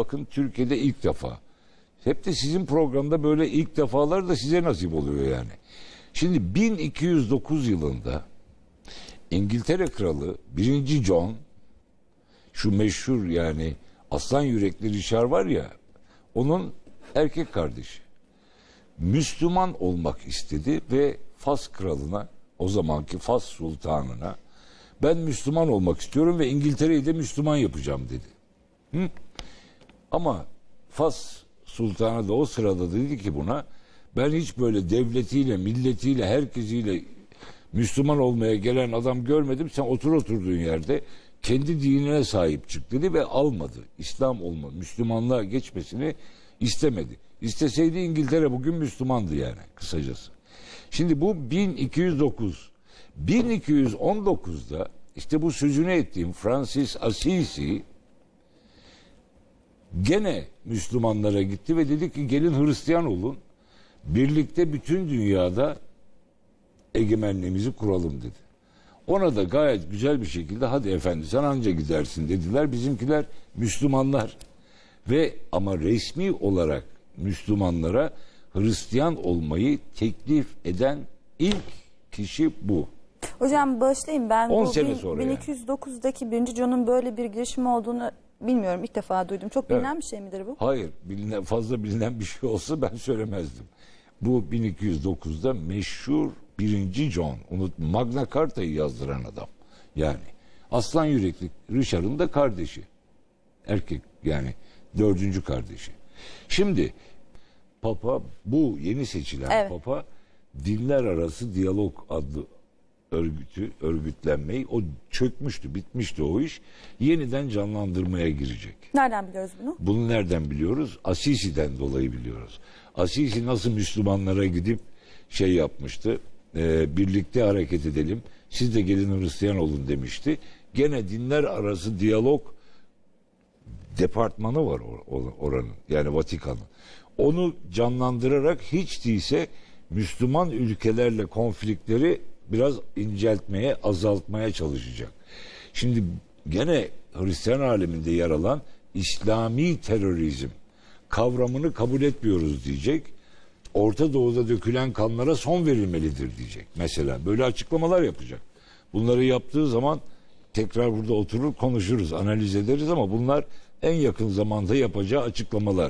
bakın Türkiye'de ilk defa. Hep de sizin programda böyle ilk defalar da size nasip oluyor yani. Şimdi 1209 yılında İngiltere Kralı 1. John şu meşhur yani aslan yürekli Richard var ya onun erkek kardeşi. Müslüman olmak istedi ve Fas kralına o zamanki Fas sultanına ben Müslüman olmak istiyorum ve İngiltere'yi de Müslüman yapacağım dedi. Hı? Ama Fas sultanı da o sırada dedi ki buna ben hiç böyle devletiyle, milletiyle, herkesiyle Müslüman olmaya gelen adam görmedim. Sen otur oturduğun yerde kendi dinine sahip çık dedi ve almadı. İslam olma, Müslümanlığa geçmesini istemedi. İsteseydi İngiltere bugün Müslümandı yani kısacası. Şimdi bu 1209. 1219'da işte bu sözünü ettiğim Francis Assisi gene Müslümanlara gitti ve dedi ki gelin Hristiyan olun. Birlikte bütün dünyada egemenliğimizi kuralım dedi. Ona da gayet güzel bir şekilde hadi efendi sen anca gidersin dediler. Bizimkiler Müslümanlar ve ama resmi olarak Müslümanlara Hristiyan olmayı teklif eden ilk kişi bu. Hocam bağışlayın ben 10 bu sene bin- sonra yani. 1209'daki 1. John'un böyle bir girişimi olduğunu bilmiyorum. ilk defa duydum. Çok bilinen bir şey midir bu? Hayır, bilinen, fazla bilinen bir şey olsa ben söylemezdim. Bu 1209'da meşhur birinci John, unut Magna Carta'yı yazdıran adam. Yani aslan yürekli Richard'ın da kardeşi. Erkek yani dördüncü kardeşi. Şimdi Papa bu yeni seçilen Evet. Papa dinler arası diyalog adlı örgütü örgütlenmeyi o çökmüştü, bitmişti o iş. Yeniden canlandırmaya girecek. Nereden biliyoruz bunu? Bunu nereden biliyoruz? Asisi'den dolayı biliyoruz. Asisi nasıl Müslümanlara gidip şey yapmıştı, e, birlikte hareket edelim, siz de gelin Hristiyan olun demişti. Gene dinler arası diyalog departmanı var or- or- oranın, yani Vatikan'ın. Onu canlandırarak hiç değilse Müslüman ülkelerle konflikleri biraz inceltmeye, azaltmaya çalışacak. Şimdi gene Hristiyan aleminde yer alan İslami terörizm kavramını kabul etmiyoruz diyecek. Orta Doğu'da dökülen kanlara son verilmelidir diyecek. Mesela böyle açıklamalar yapacak. Bunları yaptığı zaman tekrar burada oturur konuşuruz, analiz ederiz ama bunlar en yakın zamanda yapacağı açıklamalar.